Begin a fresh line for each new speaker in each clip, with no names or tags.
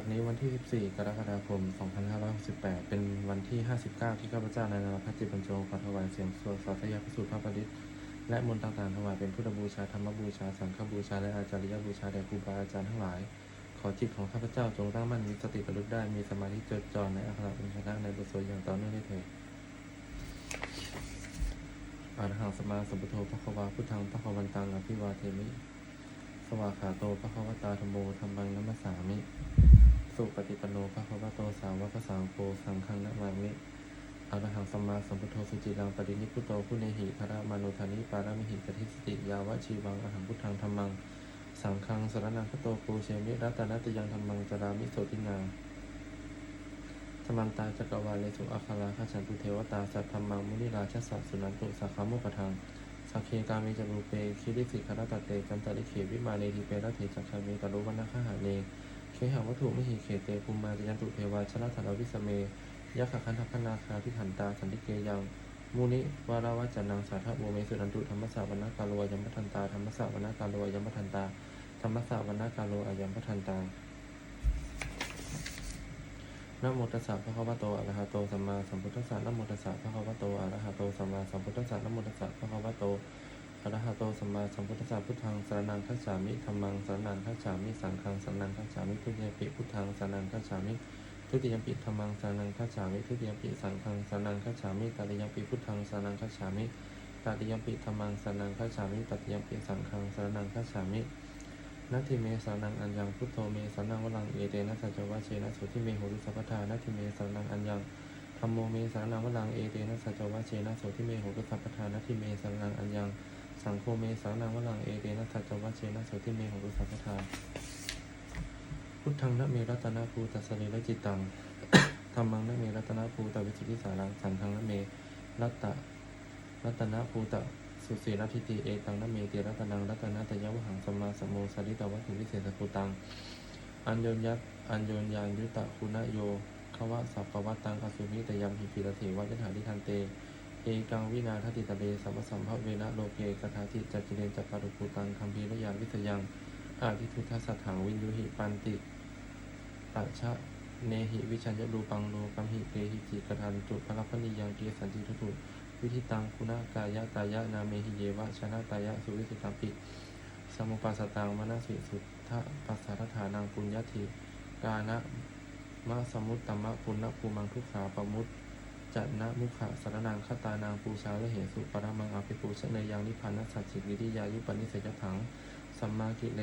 บัดนี้วันที่ 14 กรกฎาคม 2568 เป็นวันที่ 59 ที่ข้าพเจ้านายนรพัจิตบรรจงขอถวายเสียงสวดสาธยาพระสูตรพระปริตและมนต์ต่างๆถวายเป็นพุทธบูชาธรรมบูชา สังฆบูชา และอาจาริยบูชาแด่ครูบาอาจารย์ทั้งหลาย ขอจิตของข้าพเจ้าจงตั้งมั่นมีสติระลึกได้มีสมาธิจดจ่อในอัคระเป็นชนะในบทสวดอย่างต่อเนื่องได้เถิดอาหังสมาสัมพุทโธพระควาพุทธังพระควันตังอภิวาเทมิ สวากขาโตพระควตาธรรมโมธรรมังนัมมสสามิ สุปฏิปันโนภะคะวะโตสาวกสังโฆสังฆังนะมามิอรหังสัมมาสัมพุทโธสุจิรังปรินิพุโตผู้เนหิภระมานุธานิปารามิหิปฏิสติยาวะชีวังอหังพุทธังธรรมัง สังฆังสรนังคโตปูเชมิรัตนตยังธรรมังจารามิโสตินาธรรมันตาจักรวาเลสุอาคาราคาฉันตุเทวตาสัตธรรมังมุนิราชสัสสุนันตุสักขามุปทังสักเคกามิจรูเปคิริสิคารตเตกันตริเขวิมาเนทิเปรเถจักขเมตรุวนาคหาเน เคหังวัตถุมหิเขเตภูมิมาจยันตุเทวาชนะธนวิสเมยะขะคันทัพนาคาทิขันตาสันติเกยังมูนิวาราวจันนังสาธโมเมสุนันตุธรรมสาวนากาโลยัมปทันตาธรรมสาวนากาโลยมปทันตาธรรมสาวนากาโลอายมปทันตานโมตัสสะภะคะวะโตอะระหะโตสัมมาสัมพุทธัสสะนโมตัสสะภะคะวะโตอะระหะโตสัมมาสัมพุทธัสสะนโมตัสสะภะคะวะโต ระหะโตสัมมาสัมพุทธัสสะพุทธังสรณังคัจฉามิธัมมังสรณังคัจฉามิสังฆังสรณังคัจฉามิทุติยมปิพุทธังสรณังคัจฉามิทุติยมปิธัมมังสรณังคัจฉามิทุติยมปิสังฆังสรณังคัจฉามิตติยมปิพุทธังสรณังคัจฉามิตติยมปิธัมมังสรณังคัจฉามิตติยมปิสังฆังสรณังคัจฉามินัติเมสานังอัญญังพุทโธเมสานังวลังเอเตนะสัจวะเชนะสุทิเมโหรุสัพพทานัติเมสานังอัญญังธรรมโมเมสานังวลังเอเตนะสัจวะเชนะสุทิเมโหรุสัพพทานัติเมสานังอัญญัง สังโฆเมสานังวลังเอเตนะสัจจวะเชนะสุทิเมโหรุสัพพทาพุทธังนะเมรัตนะภูตัสเรระจิตตังธรรมังนะเมรัตนะภูตวิสุทธิสารังสังฆังนะเมรัตตรัตนะภูตะสุสีรัติติเอตังนะเมติรัตนังรัตนะตยวหังสัมมาสัมโมสริตวัตถุวิเศษสกุตังอัญโยนยัตอัญโยนยานยุตตะคุณโยขวะสัพพวัตตังอสุมิตยัมหิปิรเถวะยถาธิทันเต เอกังวินาทติตะเบสัมปสัมภเวนะโลเกกถาติจัจจิเรนจักการุภูตังคัมภีรยานวิสยังอาทิทุทัสสถังวินยุหิปันติปัชะเนหิวิชัญญรูปังโลกัมหิเตหิจิกทันจุพระพนิยังเกสันติทุตุวิธิตังคุณากายะตายะนาเมหิเยวะชนะตายะสุวิสุตัมปิสมุปัสสตังมนสิสุทธปัสสารฐานังปุญญติกานะมะสมุตตมะปุณณภูมังทุกขาปมุต จันนะมุขะสารนังคตานางปูชาและเหสุปรมังอภิปูชเนยังนิพพานัสสัจจิวิริยายุปนิสยถังสัมมากิเล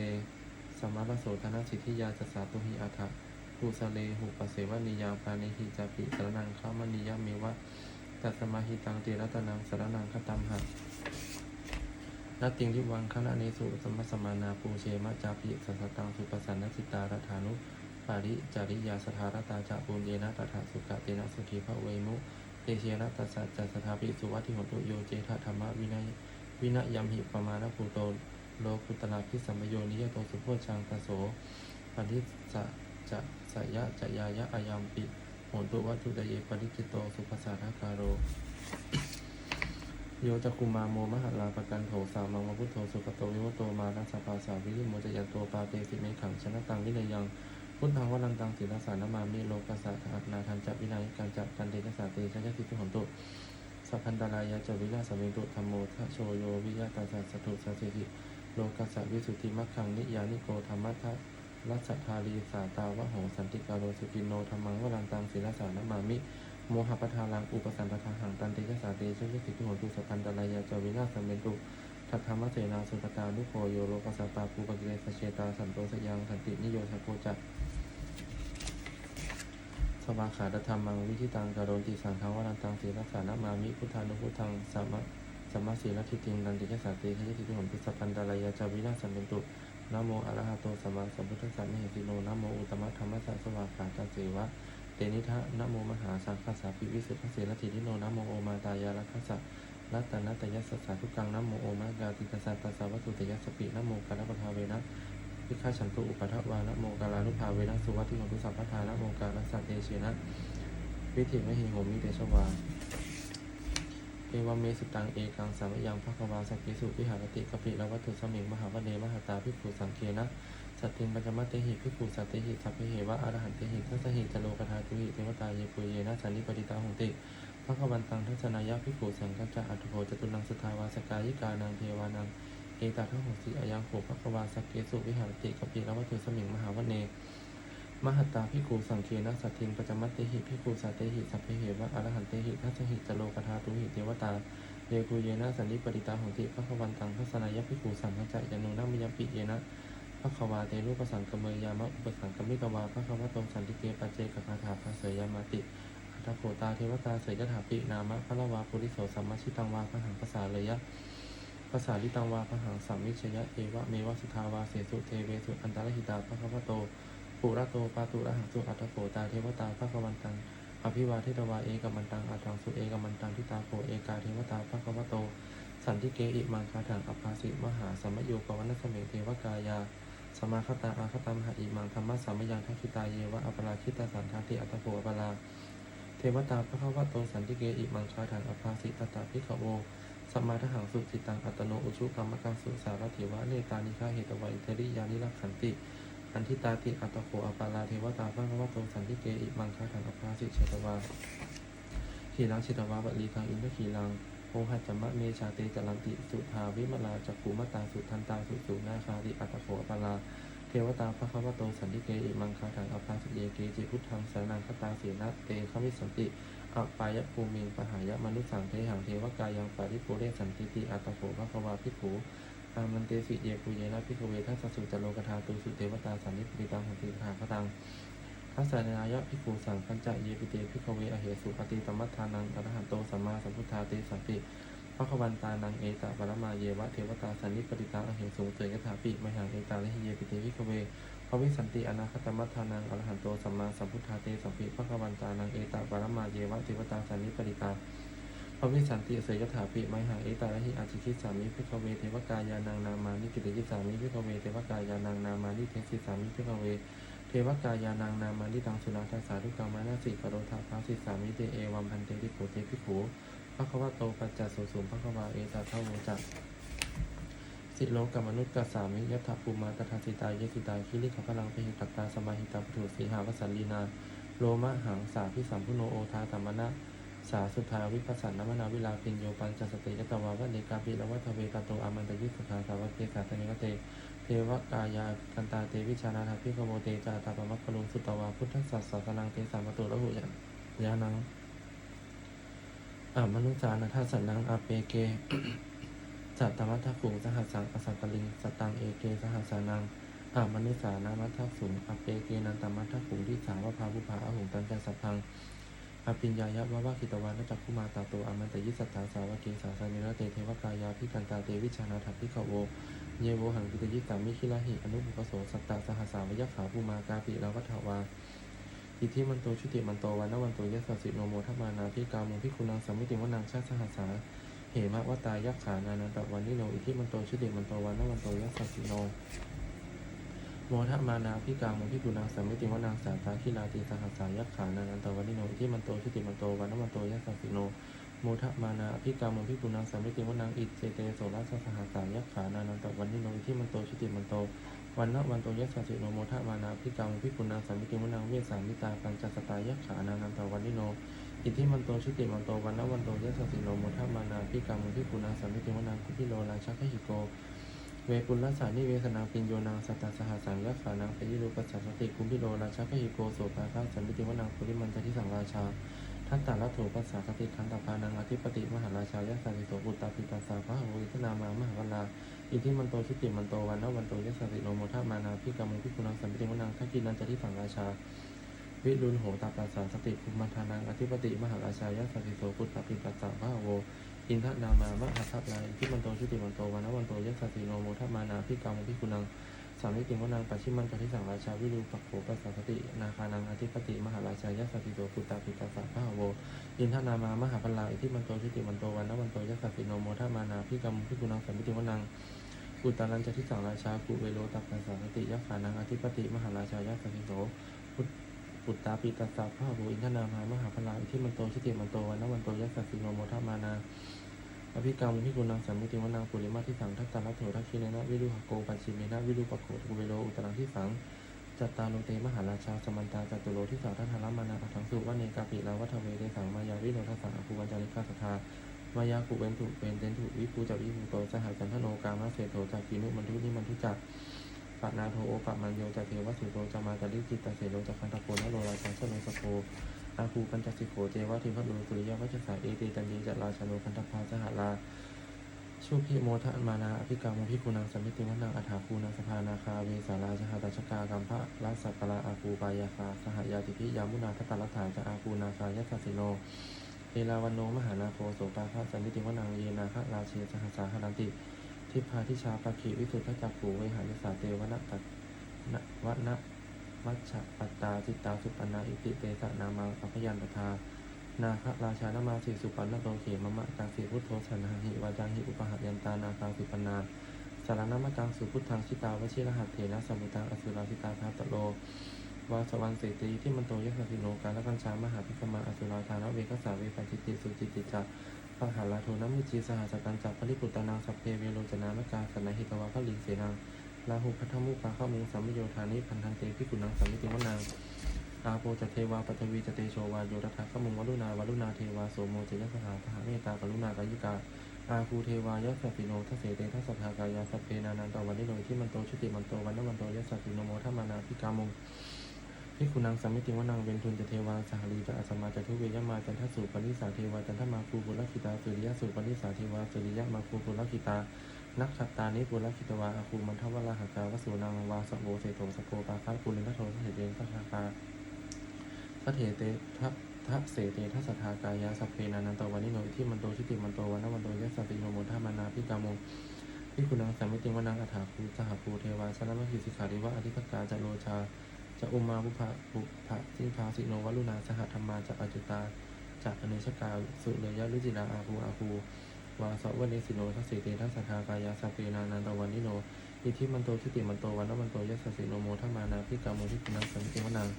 สัมมาระโสธนสิทธิยาจสาตุหิอัฏฐภูสเลหุปเสวนิยาปานิหิจาปิสารนังข้ามนิยเมวะตัสมาหิตังติรัตนังสารนังคตัมหะนัตติงทิวังคณะเนสุสมมสมานาปูเชมะจาปิสัสตังสุปสันนจิตารัฐานุ ปาริจาริยาสถารตาจะปุญเยนะตถาสุกะเตนะสุขีพระเวมุเตเชนะตัสสะจัสถาปิสุวัติหตุโยเจทธรรมวินัยวินัยยมหิปมาณภูโตโลกุตลาพิสัมโยนิยโตสุโพชังตโสปฏิสะจะสยะจะยายะอายัมปิโหตุวัตถุตเยปริจิโตสุภาษาทาคาโร โยจักคุมาโมมหลาปกันโถสามังวพุทโธสุขโตวิมุตโตมานัสสะภาสาวิริโมจยันโตปาเตสิเมขังชนะตังวินัยยัง พุทธังวัลันตังศิลสานามามิโลกัสสะทันาทันจะวินัยการจักันเตชสาเตชะยะติทุหนตุสัพพันตารายะจวิลาสมิงตุธรรมโมทะโชโยวิยะตัสสะสตุสัสสิทิโลกัสสะวิสุทธิมัคคังนิยานิโกธรรมะทะรัชทารีสาตาวะโหสันติกาโรสุกินโนธรรมังวรันตังศิลสานามามิโมหะปทาลังอุปสันปทาหังตันเตยะสาเตชะยะสิทุโหตุสปันตรายาจวินาสเมนตุทัตธรรมเสนาสุปตานุโคโยโลกัสสปาภูปกิเลสเชตาสันโตสยังสันตินิโยชโคจัก สวาขาตธรรมังวิธิตังกโรติสังฆวรันตังศีลสานามามิพุทธานุพุทธังสัมมะสัมมาสีลทิติงตันเตยสาเตชะยะสิทุโหตุสปันตรายาจาวินาสเมนตุนะโมอรหะโตสัมมาสัมพุทธัสสะนิหิติโนนะโมอุตมะธรรมสัสสวาขาตาเสวะเตนิทะนะโมมหาสังฆสาปิวิสุทธเสรติทิโนนะโมโอมาตายาลัคขะรัตนัตยัสสะทุกังนะโมโอมากาติกสัตตสสาวัตุตยัสสปินะโมกาลปทาเวนะ พิฆาฉันตุอุปทัวานะโมกาลานุภาเวนะสุวัติโหตุสัพพทานะโมกาลัสัตเตเชนะวิถิมหิโหมิเตชวาเอวเมสุตังเอกังสามยังภควาสักิสุวิหารติกปิละวัตถุสมิงมหาวเนมหาตาภิกขุสังเคนะสัตติงปัญจมัตเตหิภิกขุสัตเตหิสัพเพเหวะอรหันเตหิทัสหิจโลกทาตุหิเทวตาเยปุเยนะสันนิปติตาหงติภควันตังทัศนายะภิกขุสังกัจจะอัตโถจตุนังสทาวาสกายิกานังเทวานัง เอตาทัหงสิอายังโขภควาสักเกสุวิหารติกปิละวัตถุสมิงมหาวเน มหัตตาพิคูสังเคนะสัตทิงปจจมัตเตหิพิคูสัตเตหิสัพเพเหวะอรหันเตหิทัสสหิจโลกธาตุหิเทวตาเยกูเยนะสันนิปติตาหงติพระควันตังทัศนายพิคูสังฆจยานุนัมยปิเยนะพระควาเตรูปสังกเมยามะอุปสังกมิกวาพระควะโตสันติเกปัจเจกคาถาภาเสยามาติอัตโขตาเทวตาเสยยถาปินามะพระละวาปุริโสสัมมาชิตังวาพระหังภาษาเลยะ ภาษาลิตังวาพระหังสัมมิชยะเอวะเมวะสุทาวาเสสุเทเวสุอันตรหิตาพระควะโตปุระโตปาตุระหังสุอัตถโขตาเทวตาภควันตังอภิวาเทตวาเอกมันตังอัตถังสุเอกมันตังทิตาโคเอกาเทวตาภควโต สันติเกอิมังคาถังอภาสิมหาสัมมโยปวัณสเมเทวกายาสมาคตาอาคตามหาอิมังธรรมะสัมมยังทักขิตาเยวะอัปราคิตาสันทัติอัตถโขอปราเทวตาภควโตสันติเกอิมังคาถังอภาสิตตาภิขโว สมาทหังสุจิตังอัตโนอุชุกรรมกังสุสารถิวะเนตานิฆาเหตวะอิเทริยานิรักขันติอันทิตาติอัตโขอปาราเทวตาพระพระโตสันติเกอิมังคาถังอภาสิเชตวาขีรังชิตวาบัลีกังอินทขีรังโอหัจมะเมชาเตจรันติสุทาวิมลาจักขุมตาสุทันตาสุสุนาคาติอัตโขอปารา วตาพระพระโตสันติเกอิมังคาถังอภาสิเยเกจิพุทธังสรนังคตาเสนะเตขมิสันติอปายะภูมิงปหายะมนุสังเทหังเทวกายังปาริปุเรสันติติอัตโขภควาภิกขุอามันเตสิเยปุเยนะพิกเวทัสสุจโลกธาตุสุเทวตาสันนิปิตังหันติขาคตังทัสสนายะพิกูสังคัญจะเยปิเตพิกเวอเหสุปฏิตมัฏฐานังอรหันโตสัมมาสัมพุทธาเตสัมปิ พระควันตานังเอตะปรมาเยวะเทวตาสันนิปติตังอเหสุเตยถาปิมหังเอตาและเยปิเตพิกเวภวิสันติอนาคตมัฏฐานังอรหันโตสัมมาสัมพุทธาเตสัมปิพระควันตานังเอตะปรมาเยวะเทวตาสันนิปติตังพระวิสันติเสยถาปิมหังเอตาระหิอาชิคิสามิพิกเวเทวกายานังนามานิกิติยิสามิพิกเวเทวกายานังนามานิเทสิสามิพิกเวเทวกายานังนามานิตังสุนาทัสสาทุกามานาสิกโรธาภาสิสามิเตเอวัมพันเตติโกเตพิขู พระควะโตปัจจสสุสุมพระควาเอตาเทวจักสิโลกมนุษย์กสามิยัตถภูมาตถาสิตายยสิตายคิริขพลังเพหิตตาสมาหิตาปถุสีหาวสันลีนาโลมะหังสาพิสัมพุโนโอทาธรรมนะสาสุทาวิปัสสนามนาวิลาปิญโยปัญจสติยตวาวันเนกาปิลวัฏเวตาโตอามันตยุสสาสาวกเกสาตเนวเต เทวกายากันตาเตวิชานาทาพิกโมเตจาตาปมัคคลุงสุตวาพุทธสัสสะสนังเตสามตุระหุยานยานัง อามนุสานาทัสสนังอาเปเกสัตตมัทถขุงสหัสสังอสังกลิงสตังเอเกสหัสสานังอามนุสานามัทถสุงอเปเกนันตมัทถขุงที่สาวพาภุภาอหุงตันจัสัพพังอภิญญายะวะวะคิตวานจักขุมาตาโตอามันตยิสัทธาสาวกเกสาสานิระเตเทวกายาพิกันตาเตวิชานาถพิขโวเยโวหังกิตยิสามิคิลาหิอนุบุปโสสัตตาสหัสาวยักขาภูมากาปิลาวัฏวา อิทธิมันโตชุติมันโตวันนวันโตยัสสสิโนโมทัมานาพิกามุพิคุนังสัมมิติวนังชาติสหัสสาเหมะวตายักขานานันตวันนิโนอิทธิมันโตชุติมันโตวันนวันโตยัสสสิโนโมทมานาพิกามุพิกุณังสัมมิติวนังสาตาคิลาติสหัสสายักขานานันตวันนิโนอิทิมันโตชุติมันโตวันนมันโตยัสสสิโนโมทมานาพิกามุพิกุณังสัมมิติวนังอิเจเตโสรัสสหัสสายักขานานันตวันนิโนอิทิมันโตชุติมันโต วันนวันโตยัสสสิโนโมทะมานาพิกามุพิกุณังสัมมิติวนังเวสามิตาปัญจสตายักขานานันตวันิโน อิทิมันโตชุติมันโตวันนวันโตยัสสสิโนโมทะมานาพิกามุพิกุณังสัมมิติวนังคุพิโลราชคหิโก เวปุลลสานิเวสนาปิญโยนางสัตตาสหัสสังยักขานังปยิรูปัสสัสติคุมพิโลราชาพหิโกโสภาคัสัมปิติวนังปุริมันจทิสังราชา ทัตตาลัตโถปัสสาสติคันตพานังอธิปติมหาราชายัสสาติโสปุตตาปิตาสาพระโหวิทนามามหาวลาอิทิมันโตชิติมันโตวันนวันโตยัสสาติโนโมทามานาพิกามุพิกุนังสัมปิติวนังทักกินันจะทิสังราชา วิรุณโหตาปัสสาสติภูมิทานังอธิปติมหาราชายัสสาติโสปุตตาปิตาสาพระโหอินทนามามหัสสะลายอิที่มันโตชุติมันโตวันนวันโตยัสสติโนโมทัมานาพิกามุพิกุนัง สามิติวนังปัจฉิมันปฏิสังราชาวิรูปักโขปัสสะสติ นาคานังอธิปติ มหาราชายัสสติโตปุตตาปิตาสะพะโวอินทนามามหาพลาอิที่มันโตชุติมันโตวันนวันโตยัสสติโนโมทัมมานาพิกามุพิกุนังสามิติวนังกุตานันจะทิสังราชากุเวโรตัปปัสสะสติยักขานังอธิปติ มหาราชายัสสติโตพุทปุตตาปิตาสะพะโวอินทนามามหาพลาอิที่มันโตชุติมันโตวันนวันโตยัสสติโนโมทัมมานา อภิกรรมพิกุณังสัมมิติวนังปุริมาที่สังทัตตาลโถทักขิเนนะวิรุหโกปัญชิเมนะวิรุปโขทุเวโลอุตรังที่สังจัตตาโลเตมหาราชาสมันตาจตุโลที่สาทัทธารามานาอัถังสุวัเนกาปิลาวัฒเวเดสังมายาวิโนทัสสังอภูวัญจาริกาสทามายากุเวนตุเวนเตนตุวิภูจักวิภูโตสหจันทโนกามะเสโทจากกินุมันทุนิมันทุจักปะนาโทโอปะมันโยจะเทวสุโตจะมาตลิจิตตเสโลจะคันตะโกนโลราชังสโนสโพอาคูปัญจสิโขเจวะทิพัตโลสุริยวัชสาเอเตตัน ชาโนคันธพาสหลาชุพิโมทะมานาอภิกรรมพิกุณังสมิติวันังอัฐาคูนังสภานาคาเวสาราชหาตชกากัมพะรัสกลาอาคูปายาคาสหายาติพิยามุนาทตาลฐานจะอาคูนาคายัสสิโนเอลาวันโนมหานาโคโสปาพะสมิติวันังเยนาคะราเชสหสาหรันติ ทิพาทิชาปะขีวิสุทธจักขูเวหายสาเตวนะตันะวนะมัชฌปัตตาจิตตาสุปนาอิติเตสะนามังอภยันตทา นาคราชานามาสีสุปันนโตเขมมะตังสีพุทโธสันหหิวาจังหิอุปหัตยันตานาคาสุปนาสารนามตังสุพุทธังชิตาวชิรหัตเถนะสมุตังอสุราสิตาคาตโลวาสวันเสตีที่มันโตยสสิโนการละกัญชามหาพิสมาอสุราธานเวกัสสาเวปัญจิติสุจิติจักปะหาลาโทนัมุจีสหัสตันจักปริปุตตานังสัพเพเวโรจนามกาสนาหิตวะพลิงเสนังลาหูพัทธมุปาข้ามุงสัมโยธานิพันธันเตพิกุณังสัมมิติวนังาโปจเทวาปัทวีจเตโชวาโยรัฐขมุงวรุณาวรุณาเทวาโสโมเจยสหาพหาเมตตากรุณากายิกาอาคูเทวายสสปิโนทัสเสเตทัสสทากายาสัพเพนานันตวันนิโนที่มันโตชุติมันโตวันนวันโตยสสปิโนโมทัมานาพิกามุงพิกุณังสัมมิติวนังเวนทุนจเทวาสหรีจะอาสมาจทุเวยมาจันทสุปนิสาเทวาจันทมาคูปุรคิตาสุริยสุปนิสาเทวาสุริยมาคูปุรคิตานักขัตตานิปุรคิตวาอาคูมันทวราหกาวสุนังวาสโวเสโตสโกปาคัสปุรินทโทสเถเตสัทธา คาสเถเตทัทัเสเตทัสทากายาสัพเพนานันตวันิโนที่มันโตชิติมันโตวันนวันโตยัสสติโนโมทัมมานาพิกามงพิคุณังสัมมิติวนังอัฏฐาคูสหภูเทวาสนมหิสิขาริวะอธิปกาจะโลชาจะอุมาบุภะบุภะสิงพาสิโนวัลุนาสหธรรมาจะอจุตาจากอเนชกาสุเลยยะรุจิลาอาคูอาคูวาสวเนสิโนทัสเตทัสสทากายาสัพเพนานันตวันนิโนอิทิมันโตทิติมันโตวันนมันโตยัสสสิโนโมทัมมานาพิกาโมทิคุณังสัมมิติวนัง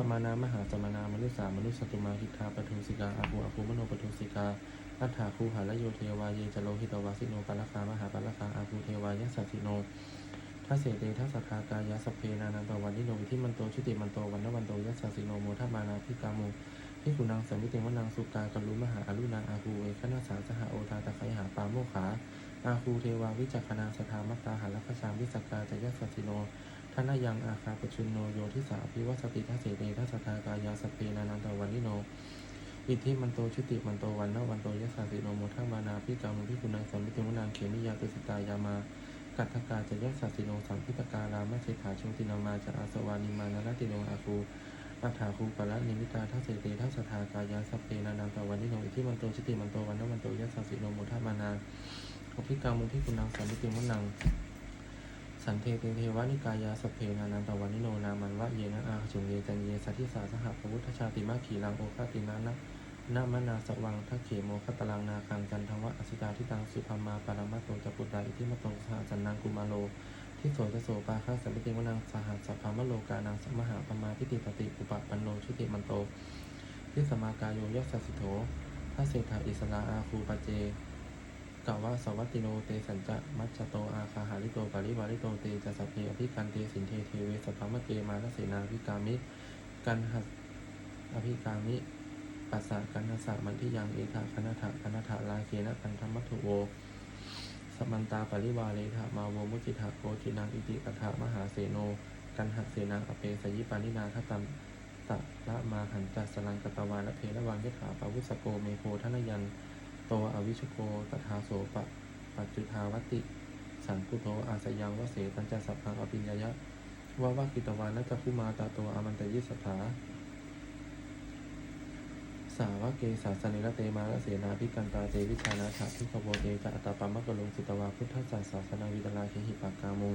สมานามหาสมานามนุษสามนุษสตุมาหิทาปทุสิกาอาภูอาภูมโนปทุสิกาอัฏฐาคูหาลโยเทวาเยจโลหิตวาสิโนปัลลคามหาปัลลคาอาภูเทวายัสสสิโนทัสเสเตทัสสทากายาสัพเพนานันตวันนิโนอิทิมันโตชุติมันโตวันนวันโตยัสสสิโนโมทัมมานาพิกาโมพิกุนังสัมมิติวนังสุกากรุมหาอรุณาอาภูเวคณาสาสหโอทาตะไคหาปาโมขาอาคูเทวาวิจักขณาสถามัตตาหารัคชามวิสกกาจยัสสสิโน ทนายังอาคาปชุนโนโยทิสาภิวัสติทัสเสเตทัสสทากายาสเพนานันตวันนิโนอิทธิมันโตชุติมันโตวันนวันโตยัสสสิโนโมทัมานาพิกามุพิกุนังสัมมิติวนังเขมิยาตุสิตายามากัตถกาจะยัสสสิโนสัมพิตการามเสถาชงตินามาจะอาสวานิมานรติโนอาคูอัฏฐาคูปะละนิมิตาทัสเสเตทัสสทากายาสเพนานันตวันนิโนอิทธิมันโตชิติมันโตวันนวันโตยัสสสิโนโมทัมานาอภิกามุพิกุนังสัมมิติวนัง สันเทเตเทวานิกายาสัพเพนานันตวันนิโนนามันวะเยนะอาจุงเยจันเยสัทิสาสหพพุทธชาติมาขีลังโอคาตินานะนามนาสวังทักเขโมคตลังนาคังจันทวะอสิตาทิตังสุภามาปารมัตโตจัปุตตาอิทิมโตสหจันนังกุมาโล ที่โสจะโสปาคาสัมปิติวนังสหัสสะพามโลกานังสมหาปมาทิติปติอุปปันโนชุติมันโตที่สมากายโยยัสสสิโธทัสเศธาอิสลาอาคูปเจ กล่าวะสวัตติโนเตสัญจะมัจจโตอาคาหาริโตปาริวาริโตเตจะสัพเพอภิกันเตสินเทเทเวสพามะเกมาลเสนาภิกามิกันหัสอภิกามิปัสสะกันหัสสะมันที่ยังเอธาคณถะคณถะลาเคนะกันธรรมัตถุโวสมันตาปริวาเลทะมาโวมุจิทาโกจินังอิติกัถามหาเสโน กันหะเสนังอเปสยิปานินาคตัมตะละมาหันจัสลังกตวาละเพระวังยถาปวุสโกเมโคทนยัน โตอวิชโกตถาโสปะปัจจุทาวติ สังคุโตอาสยังวเสตัญจสัพพังอภิญญายะวาวากิตวานัจจคุมาตาโตอามันตยิสถาสาวะเกสาสนิรเตมาลเสนาพิกันตาเตวิชานาถาพิขโวเตจะอัตตปามะกะลงสุตวาพุทธศาสาสนาวิตลาเคหิปากามุง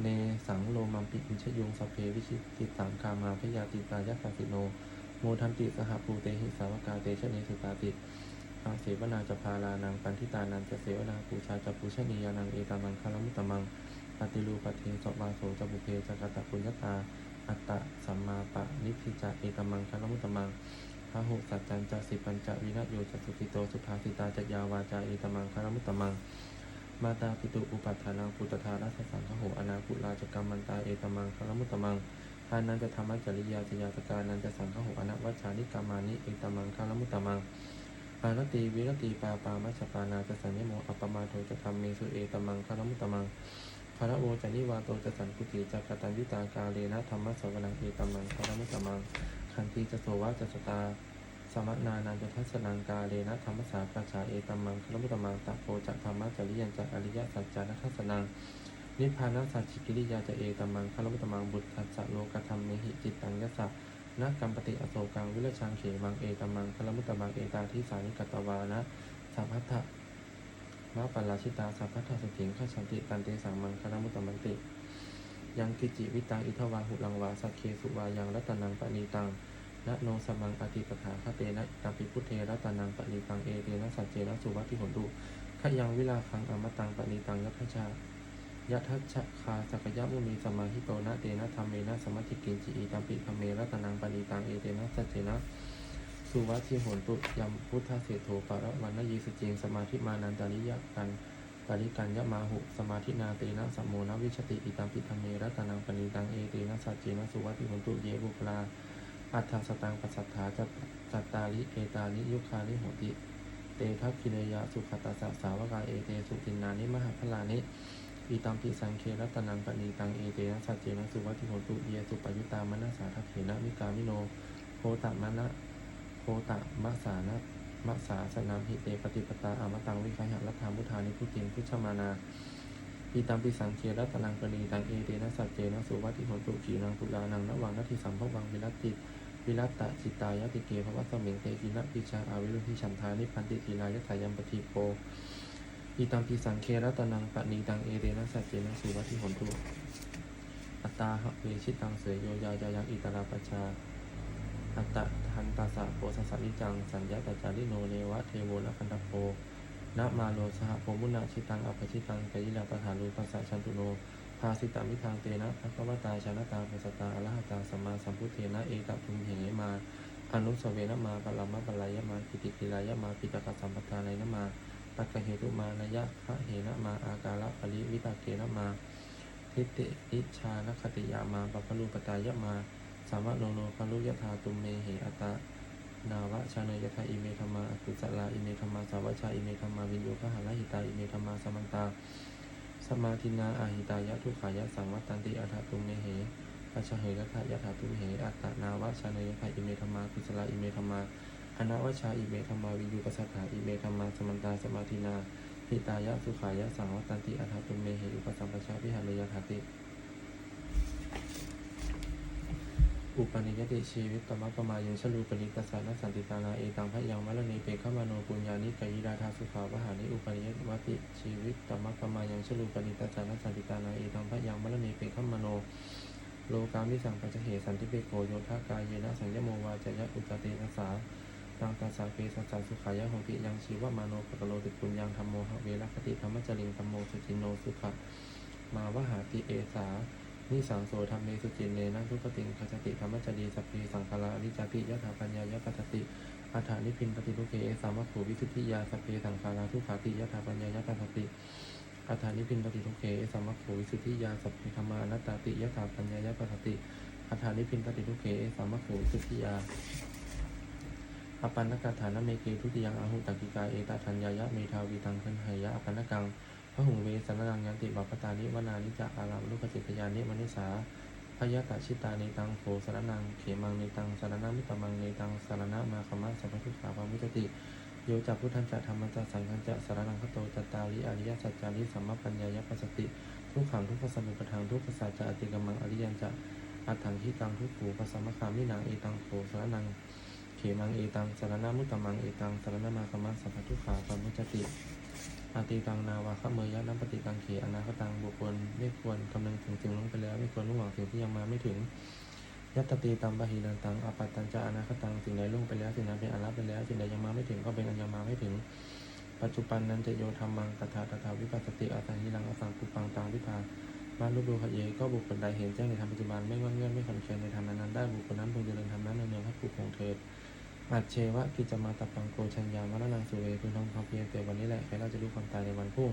เนสังโลมัมปิอินชยงสเพวิชิติตังกามาพยาติตายะสาสิโน โมทันติสหภูเตหิสาวกาเตชะเนสุตาติ อาเสวนาจะพาลานังปันทิตานันจะเสวนาปูชาจะปูชนียานังเอตามังคารมุตตมังปฏิรูปเทสวาโสจะบุเพจะกตะปุญญตา อัตตะสัมมาปะนิพิจาเอตมังคารมุตตมังปพหุสัจจันจะสิปัญจวินัโยจสุกิโตสุภาสิตาจักยาวาจาเอตมังคารมุตตมังมาตาปิตุอุปัฏฐานังปุตตารัสสังคโหอนาคุลาจกรรมมันตาเอตมังคารมุตตมังทานันจะธรรมจริยาจยาตการนันจะสังคโหอนัวัชชานิกามานิเอตมังคารมุตตมัง อารตีวิรตีปาปามัชปานาจะสันนิโมอัปมาโทจะธรรมเมสุเอตมังคารมุตมังคารโอจานิวาโตจะสันกุติจักตันวิตากาเลนะธรรมะสวนังเอตมังคารมุตมังคันธีจะโสวะจะสตาสมนานันจะทัศนังกาเลนะธรรมสาประชาเอตมังคลมุตมังตัปโปจะธรรมะจริยันจะอริยสัจจานัทัศนังนิพพานัสสัจจิกิริยาจะเอตมังคลมุตมังบุตตัสโลกธรรมเมหิจิตตังยสสะ นะกัมปติอโศกังวิรชังเขมังเอตมังคลมุตตมังเอตาทิสานิกตตวานะสัพพัทธะมาปัลลาชิตาสัพพัทธะสติงขฉันติตันเตสังมังคลมุตตมันติยังกิจิวิตังอิทวาหุลังวาสักเคสุวายังรัตนังปณีตังนะโนสมังอติปถาคเตนะตัมปิพุทเทรัตนังปณิตังเอเตนะสัจเจนะสุวัติหนตุขยังวิลาคังอมตังปณิตังยัทธชา ยะทัชคาสักยะมุนีสมาหิโตนะเตนะธรรมเมนะสมัติกินจิอีตัมปิธรรมเมรัตนังปณิตังเอเตนะสัจเจนะสุวัติหตุยัมพุทธเสโทปะระวันนยีสจิงสมาธิมานันตาริยกันปริกันยะมาหุสมาธินาเตนะสัมโมนะวิชติอิตัมปิธรรมเมรัตนังปณิตังเอเตนะสัจเจนะสุวัติหตุเยบุคลาอัฏฐสตังปัสสัทธาจัตตาลิเอตานิยุคานิโหติเตทัพกิเลยาสุขตัสสะสาวกาเอเตสุตินนานิมหาพลานิ อีตัมปิสังเครัตนังปณีตังเอเตนะสัจเจนะสุวัติโหตุเยสุปยุตามนัสาทัเขนะมิกามิโนโคตมะนะโคตมะสานะมะสาสนามหิเตปฏิปตาอมตังวิคหะรัฐามุทานิพุติงพุชมานาอีตัมปิสังเครัตนังปณีตังเอเตนะสัจเจนะสุวัติโหตุขีนังปุลานังนวังนัตถิสัมภวังวิรัติวิรัตตจิตายติเกภวะสมิงเตกินะปิชาอาวิรุหิฉันทานิพันติทีนายถายัมปทีโป อิตัมปิสังเครัตนังปณีตังเอเรนะสัจเจนะสุวัติหนตุอัตตาหะเวชิตังเสยโยยายายังอิตราปชา อัตตะทันตาสะโพสสะนิจัง สัญญาตจาริโนเนวะเทโวนะคันตโพนะมาโลสหโพมุนาชิตังอภชิตังกยิลาตถานุปัสสะชันตุโนภาสิตามิทางเตนะภควตาชนะตาภสตาอรหัตาสัมมาสัมพุทเทนะเอตทุมเหมาอนุสเวนมาปะละมะปลายมากิติกิลายมาปิตกสัมปทานายนมา ตักกะเหตุมานยะคะเหนะมาอากาละปริวิตาเกนะมาทิฏฐิอิชานคติยามาปะพลุปตายะมาสามะโนโนพลุยะธาตุมเมเหอตะนาวะชาเนยะทาอิเมธรรมาอกุสลาอิเมธรรมาสาวชาอิเมธรรมาวิโยคะหาลหิตาอิเมธรรมาสมันตาสมาธินาอาหิตายะทุขายะสังวัตตันติอัฏตุมเมเหปัจฉเหระทะยะถาตุมเหอัตตนาวะชาเนยทะอิเมธรรมากุสลาอิเมธรรมา อนาวชาอิเมธรรมาวิยูปัสสถาอิเมธรรมาสมันตาสมาธินาหิตายะสุขายะสังวัตตันติอัฏฐตุมเมเหอุปสัมปชาวิหารยถาติ อุปนิยติชีวิตตมะปมายัชลูปนิกสานะสันติตานาเอตังพะยังมะละนีเปขมโนปุญญานิกายิราธาสุขาวหานิอุปนิยติชีวิตตมะปมายัชลูปนิกสานะสันติตานาเอตังพะยังมะละนีเปขมโนโลกามิสังปัจเหสันติเปโกโยธากายเยนะสัญญโมวาจยะอุตติทัสสา ตังตัสสาเปสัสสาสุขายะโหติยังชีวมาโนปะกะโลติปุญญังธรรมโมหะเวรคติธรรมจริงธรรมโมสุจินโนสุขะมาวหาติเอสานิสังโสธรรมเมสุจินเนนะทุกติงคจติธรรมจดีสัพเพสังคารนิจติยะถาปัญญายะปัสสติอัฏฐานิพินปฏิทุเกเอสามัคโขวิสุทธิยาสัพเพสังคารทุกขาติยะถาปัญญายะปัสสติอัฏฐานิพินปฏิทุเกเอสามัคโขวิสุทธิยาสัพเพธรรมานัตติยะถาปัญญายะปัสสติอัฏฐานิพินปฏิทุเกเอสามัคโขวิสุทธิยา อปันนกถานะเมเกทุติยังอหุตกิกาเอตทัญญายะเมทาวีตังคันหายะอปันนกังพระหุงเวสันนังยันติบัพตานิวนานิจะอารามลุกจิตยานิมนิสาพยตชิตาเนตังโภสรนัง เขมังเนตังสารนามิตมังเนตังสารนามาคมัสสัพพทุขาภามุตติโยจักพุทธันจะธรรมจะสังฆันจะสารนังคโตจตาริอริยสัจจาริสัมมาปัญญายปัสสติทุกขังทุกขสมุปทางทุกขสัจจะอติกมังอริยันจะอัตถังทิตังทุกขูปสัมมาคามินังเอตังโภสรนัง ขมังเอตังสารนามุตตมังเอตังสารนามาคมัสสัพพทุขาปามุจติอาติตังนาวาขเมยยะนัมปฏิกังเขอนาคตังบุคคลไม่ควรคำนึงถึงสิ่งลงไปแล้ว ไม่ควรลุ่งหวังสิ่งที่ยังมาไม่ถึงยัตตตีตัมปะหินันตังอปัตตัญจะอนาคตังสิ่งใดล่วงไปแล้วสิ่งนั้นเป็นอนัตไปแล้วสิ่งใดยังมาไม่ถึงก็เป็นอันยังมาไม่ถึง ปัจจุบันนั้นจะโยธรรมังตถาตถาวิปัสสติอาสังหิรังอสังกุปังตังวิภามาลุดูขเยก็บุคคลใดเห็นแจ้งในธรรมปัจจุบันไม่งอนเงื่อนไม่ขันเคืองในธรรมนั้นได้บุคคลนั้นพึงเจริญธรรมนั้นเนืองๆให้ผูกคงเถิด อัจเชวะกิจมาตปังโกชัญญามรณังสุเวพึงทำความเพียรเตือนวันนี้แหละใครเราจะรู้ความตายในวันพรุ่ง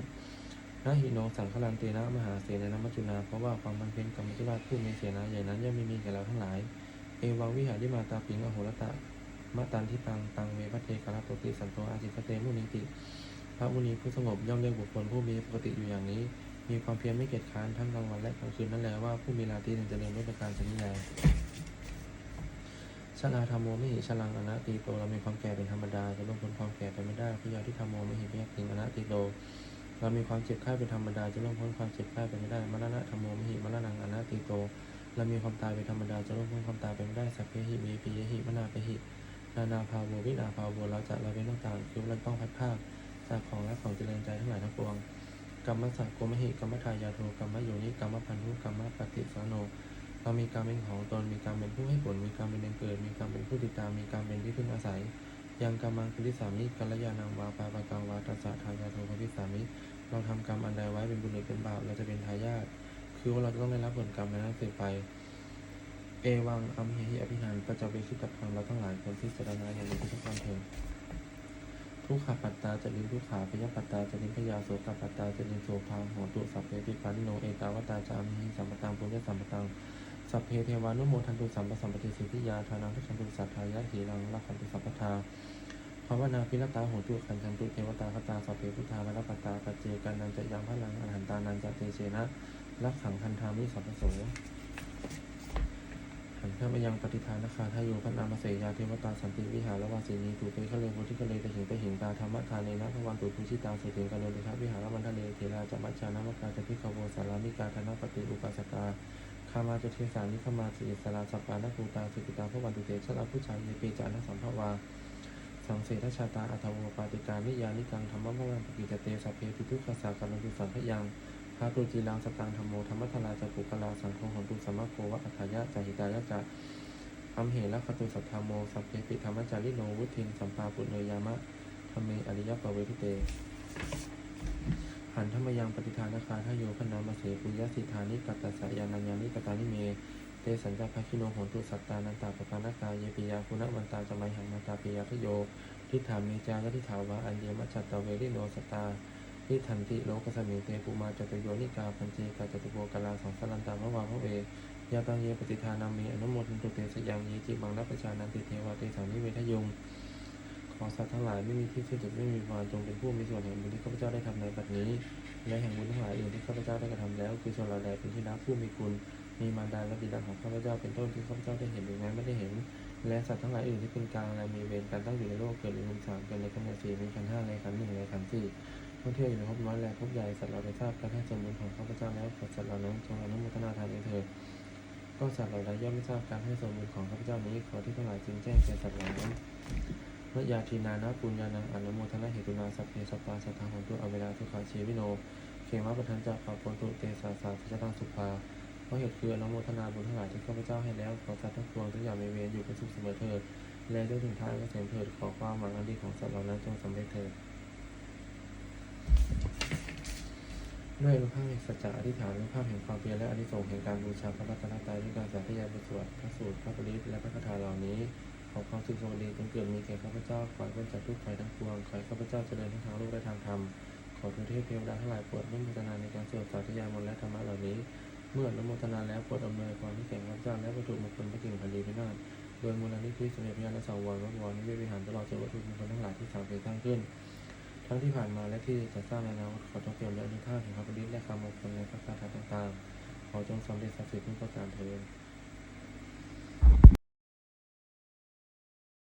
นะหิโนสังฆลันเตนะมหาเสนนมัจจุนาเพราะว่าความมันเป็นกรรมจุราชผู้มีเสนาใหญ่นั้นย่อมไม่มีแก่เราทั้งหลาย เอวังวิหาริมาตาปิงอโหรตะมะตันทิตังตังเวพเทกาลปติสันโตอาจิคเตมุนิติพระมุนีผู้สงบย่อมเรียกบุคคลผู้มีปกติอยู่อย่างนี้ มีความเพียรไม่เกียจค้านทั้งกลางวันและกลางคืนนั่นแหละว่าผู้มีลาตรีนึ่งเจริญด้วยประการชนิดใด ชลาธรรมโมไม่หิชลังอนัตติโตเรามีความแก่เป็นธรรมดาจะล่วงพ้นความแก่ไปไม่ได้พยาที่ธรรมโมไม่หิพยาติงอนัตติโตเรามีความเจ็บไข้เป็นธรรมดาจะล่วงพ้นความเจ็บไข้ไปไม่ได้มรณะธรรมโมไม่หิมรณังอนัตติโตเรามีความตายเป็นธรรมดาจะล่วงพ้นความตายไปไม่ได้สัพเพหิมีปิยหิมนาปิหินานาภาโววินาภาโวเราจะเราเป็นต่างๆคือเราต้องพัดภาคจากของและของเจริญใจทั้งหลายทั้งปวงกรรมสักโกมหิกรรมทายาโทกรรมโยนิกรรมพันธุกรรมปฏิสานโน เรามีกรรมเป็นของตน มีกรรมเป็นผู้ให้ผล มีกรรมเป็นแดนเกิด มีกรรมเป็นผู้ติดตาม มีกรรมเป็นที่พึ่งอาศัย ยังกรรมังคุริสามิกัลยาณังวาปาปะกังวาตัสสะทายาโทภพิสามิ เราทำกรรมอันใดไว้เป็นบุญหรือเป็นบาป เราจะเป็นทายาท คือว่าเราจะต้องได้รับผลกรรมนั้นสืบไป เอวังอัมเหหิอภิหันปัจจเวคิตพังเราทั้งหลายควรพิจรณาอย่างนี้ทุกความเถิดทุกขาปัตตาจะลินทุกขาพยาปัตตาจะลินพยาโสตปัตตาจะลินโสภางโหตุสัพเพติปันโนเอกาวตาจามิสัมปตังปุญญสัมปตัง สัพเพเทวานุโมทันตุสัมปสัมปติสิทธิยาทานังทุชันตุสัทธายะถีรังลักขันตุสัพพทาภาวนาพิรตาโหตุขันชันตุเทวตาคตาสัพเพพุทธาวรปัตตาปัจเจกันนันจะยังพลังอรหันตานันจะเตเชนะรักขังคันธามิสัพพโสหันข้าไปยังปฏิทานนาคาทายโยพระนามเสยาเทวตาสันติวิหารวาสินีตูเตคะเลโพธิคะเลตหิงตหิงตาธรรมทานเนนะพระวันตุภูชิตาเสถิงกะโลติคะวิหารมันทะเลเทราจะมัจจานามกาจะพิขโวสารามิกาธนปฏิอุปาสกา คามาจะเทสานิขมาสิสราสัปปานภูตาสิกิตาพระวันตุเตชะลาผู้ชายเยเปจานะสัมภวา สังเสทชาตาอัตโวปาติการนิยานิกังธรรมะพวันปกิจเตสัพเพปิทุกขสาการตุสังขยังพระตุจีรังสตังธรรมโมธรรมทลาจะปุกลาสังโฆของตุสัมมาโควะอัฏฐายะจหิตายะจะอัมเหละคตุสัทธาโมสัพเพปิธรรมจาริโนวุทินสัมปาปุเนยามะธรรมเมอริยปเวทิเตันธรรมยังปฏิทานคาทายโยพนามาเสปุญญสิทานิกัตตสยานัญญานิกตานิเม เตสัญญาภคิโนโหตุสัตตานันตาปปานากาเยปิยาคุณวันตาจมัยหังมาตาปิยาทโยทิฏฐามีจายทิฏฐาวาอันเยมัจจตเวริโนสตาทิฏฐันติโลกสมิงเตปุมาจตุโยนิกาพันเจกาจตุโภกาลาสังสลันตามะวาพระเวยาตังเยปฏิทานามีอนุโมทันตุเตสยังเยจิบังนัปชานันติเทวาเตสังนิเวทยุง ขอสัตว์ทั้งหลายไม่มีที่สิ้นสุดไม่มีวันจงเป็นผู้มีส่วนแห่งบุญที่ข้าพเจ้าได้ทำในบัดนี้ และแห่งบุญทั้งหลายอื่นที่ข้าพเจ้าได้กระทำแล้ว คือส่วนเราใดเป็นที่รักผู้มีคุณมีมารดาและบิดาของข้าพเจ้าเป็นต้นที่ข้าพเจ้าได้เห็นหรือแม้ไม่ได้เห็น และสัตว์ทั้งหลายอื่นที่เป็นกลางและมีเวรการตั้งอยู่ในโลกเกิดในมุมสามเกิดในขันสี่มีขันห้าในขันหนึ่งในขันสี่ท่องเที่ยวอยู่ในภพน้อยและภพใหญ่สัตว์เราได้ทราบการให้ส่วนบุญของข้าพเจ้าแล้วสัตว์เหล่านั้นจงอนุโมทนาทานเองเถิดก็สัตว์เหล่าใดย่อมไม่ทราบการให้ส่วนบุญของข้าพเจ้านี้ขอที่ทั้งหลายจึงแจ้งแก่สัตว์เหล่านั้น เมื่อยาทีนานะปุญญานังอนุโมทนาเหตุนาสัพเพสัพปาสัทธาของตุอเวลาทุกขาชีวิโนเขมาปทันจะปะปนตุเตสาสาสัจตังสุภาเพราะเหตุคืออนุโมทนาบุญทั้งหลายที่ข้าพเจ้าให้แล้วขอสัตว์ทั้งปวงทุกอย่างมีเวรอยู่เป็นสุขเสมอเถิดและด้วยถึงท้ายก็เสริมเถิดขอความหวังอันดีของสัตว์เหล่านั้นจงสำเร็จเถิดด้วยอนุภาพแห่งสัจจะอธิษฐานอนุภาพแห่งความเพียรและอนิสงส์แห่งการบูชาพระรัตนตรัยด้วยการสาธยายบทสวดพระสูตรพระปริตและพระคาถาเหล่านี้ ขอความสุขสวัสดีจงเกิดมีแก่ข้าพเจ้าขอให้พ้นจากทุกข์ภัยทั้งปวงขอให้ข้าพเจ้าเจริญทั้งทางโลกและทางธรรมขอทุกเทพเทวดาทั้งหลายโปรดอนุโมทนาในการสวดสาธยายมนต์และธรรมะเหล่านี้ เมื่ออนุโมทนาแล้วโปรดอำนวยความที่แก่ข้าพเจ้าและวัตถุมงคลพระกิ่งพันดีพินาศโดยมูลนิธิสมเด็จพระยาณสังวรวัดวรนิเวศวิหารตลอดจนวัตถุมงคลทั้งหลายที่สร้างเสร็จสร้างขึ้น ทั้งที่ผ่านมาและที่จะสร้างในอนาคตขอจงเปี่ยมด้วยอนุภาพแห่งพระพุทธและคำมงคลในพระคาถาต่างๆขอจงสำเร็จศักดิ์สิทธิ์ทุกประการเถิด